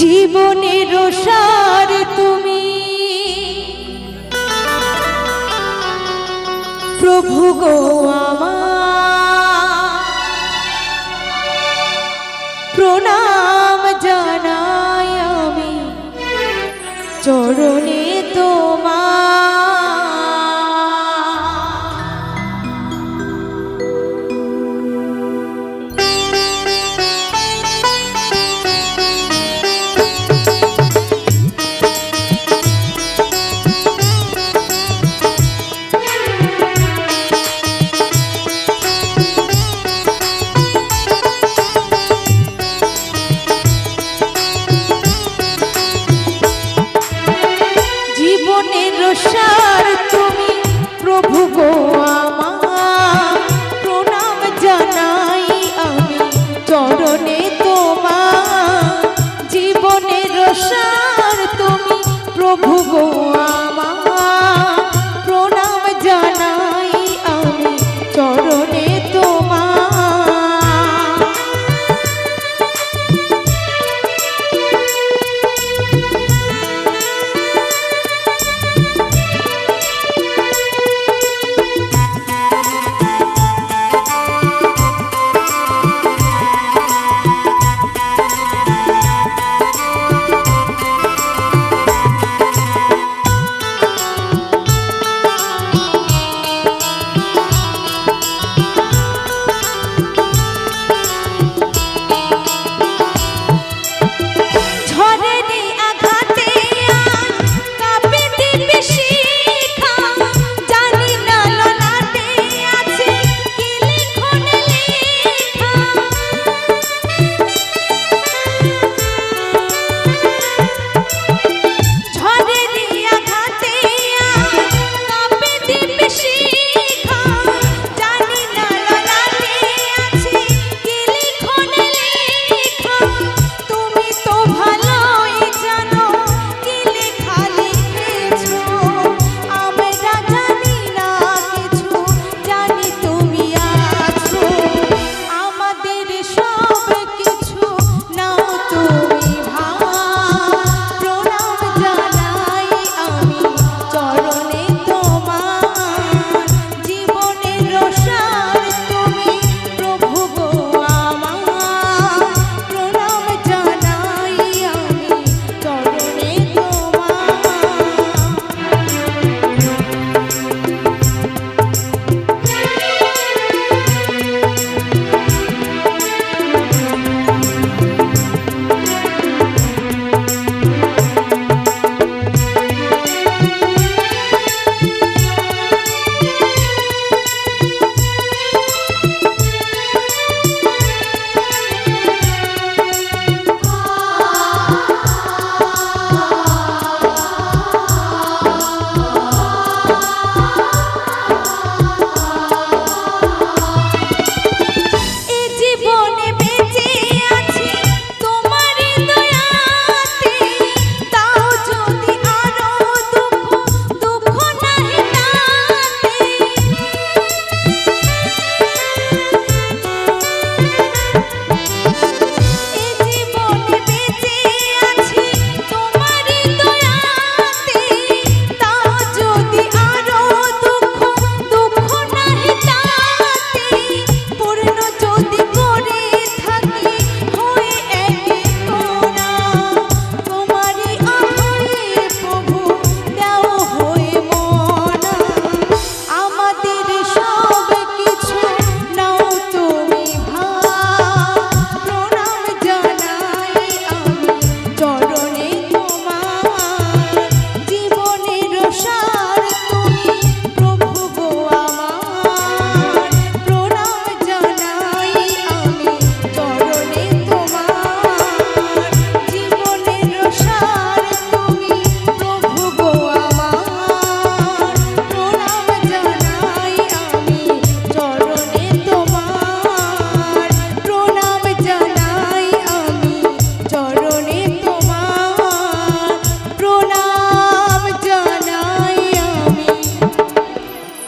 জীবনের সার তুমি। প্রভু গো আমার জানে তোমার জীবনের সার তুমি প্রভু গো।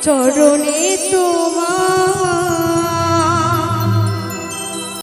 চরণে তোমার